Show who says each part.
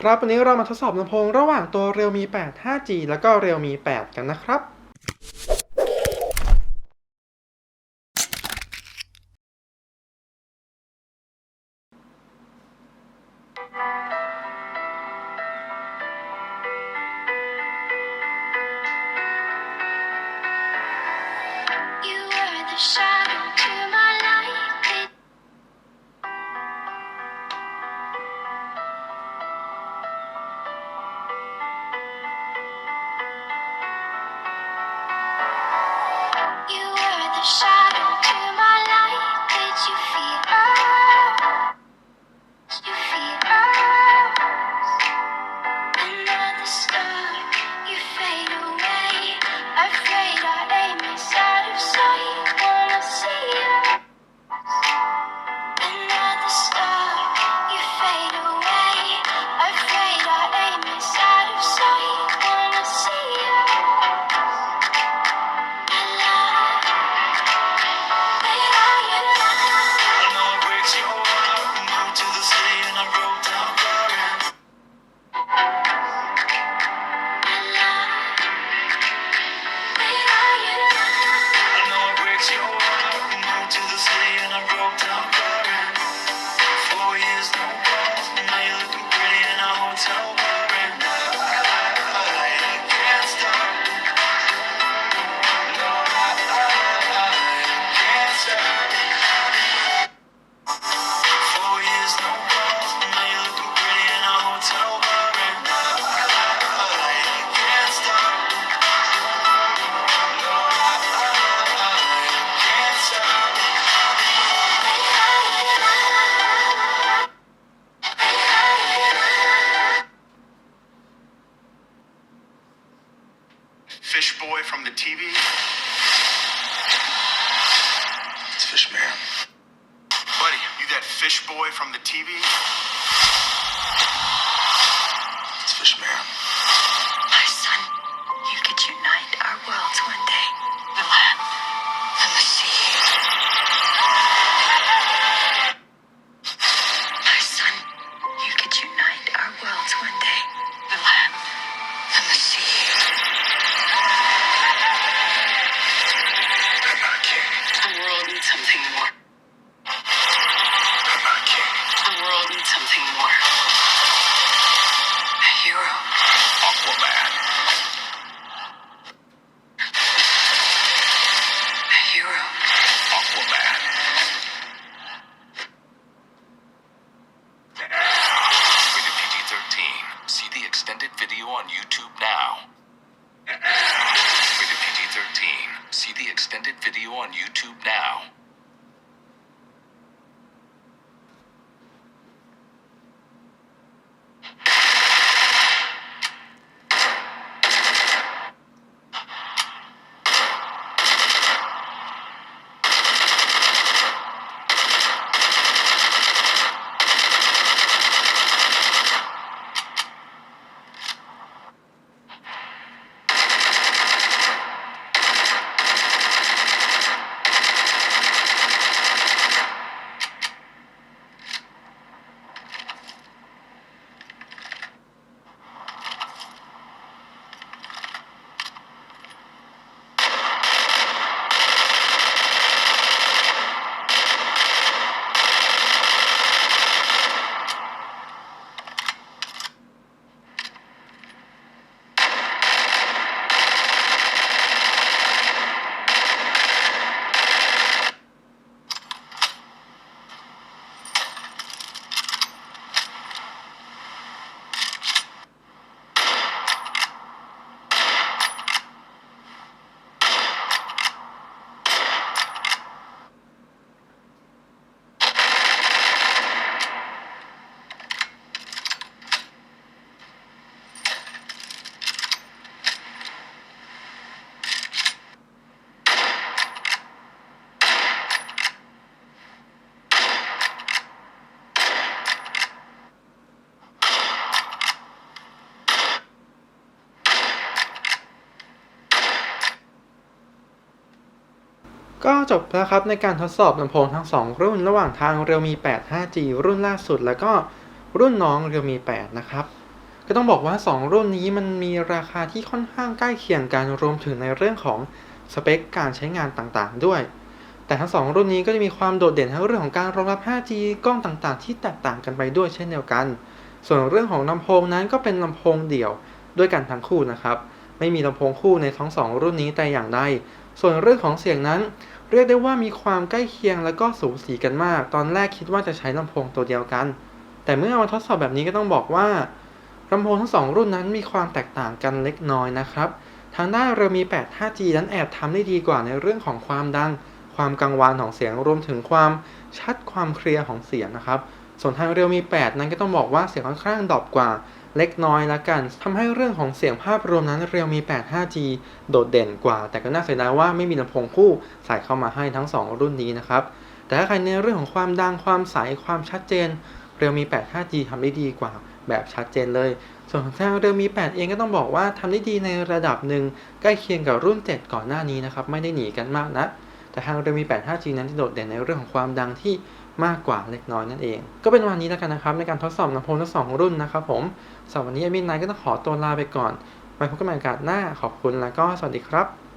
Speaker 1: ครับวันนี้เรามาทดสอบลำโพงระหว่างตัวเรียวมี 8 5G แล้วก็เรียวมี 8 กันนะครับ
Speaker 2: shut shadow
Speaker 3: from the TV. It's Fish Man. Buddy, you that fish boy from the TV? It's Fish Man.
Speaker 4: extended video on YouTube now. Rated PG-13. See the extended video on YouTube now.
Speaker 1: ก็จบแล้วครับในการทดสอบลำโพงทั้ง 2 รุ่น ระหว่างทางเรียวมี 8 5G รุ่นล่าสุด แล้วก็รุ่นน้องเรียวมี 8 นะครับ ก็ต้องบอกว่า 2 รุ่นนี้มันมีราคาที่ค่อนข้างใกล้เคียงกันรวมถึงในเรื่องของสเปคการใช้งานต่างๆ ด้วย แต่ทั้ง 2 รุ่นนี้ก็จะมีความโดดเด่นทั้งเรื่องของการรองรับ 5G กล้องต่างๆ ที่แตกต่างกันไปด้วยเช่นเดียวกัน ส่วนเรื่องของลำโพงนั้นก็เป็นลำโพงเดี่ยวด้วยกันทั้งคู่นะครับ ไม่มีลำโพงคู่ในทั้ง 2 รุ่นนี้แต่อย่างใด ส่วนเรื่องของเสียงนั้น เรียกได้ว่ามีความใกล้เคียงและก็สูสีกันมาก ตอนแรกคิดว่าจะใช้ลำโพงตัวเดียวกัน แต่เมื่อเอามาทดสอบแบบนี้ก็ต้องบอกว่าลำโพงทั้งสองรุ่นนั้นมีความแตกต่างกันเล็กน้อยนะครับ ทางด้านเรามี 8 5G นั้นแอบทำได้ดีกว่าในเรื่องของความดัง ความกังวานของเสียงรวมถึงความชัดความเคลียร์ของเสียงนะครับ ส่วนทางเรียวมี 8 นั้นก็ต้องบอกว่าเสียงค่อนข้างดรอปกว่า เล็กน้อยละกันทำให้เรื่องของเสียงภาพรวมนั้นเรียวมี 8 5G โดดเด่นกว่า แต่ก็น่าเสียดายว่าไม่มีลำโพงคู่ใส่เข้ามาให้ทั้ง 2 รุ่นนี้นะครับ แต่ถ้าใครในเรื่องของความดังความใสความชัดเจน เรียวมี 8 5G ทำได้ดีกว่าแบบชัดเจนเลย ส่วนของทางเรียวมี 8 เองก็ต้องบอกว่าทำได้ดีในระดับหนึ่งใกล้เคียงกับรุ่น 7 ก่อนหน้านี้นะครับไม่ได้หนีกันมากนะ แต่ทางเรียวมี8 5G นั้นจะโดดเด่นในเรื่องของความดังที่มากกว่าเล็กน้อยนั่นเอง ก็เป็นวันนี้แล้วกันนะครับ ในการทดสอบลำโพงทั้งสองรุ่นนะครับผมสำหรับวันนี้มินไนก็ต้องขอตัวลาไปก่อนไว้พบกันใหม่โอกาสหน้าขอบคุณแล้วก็สวัสดีครับ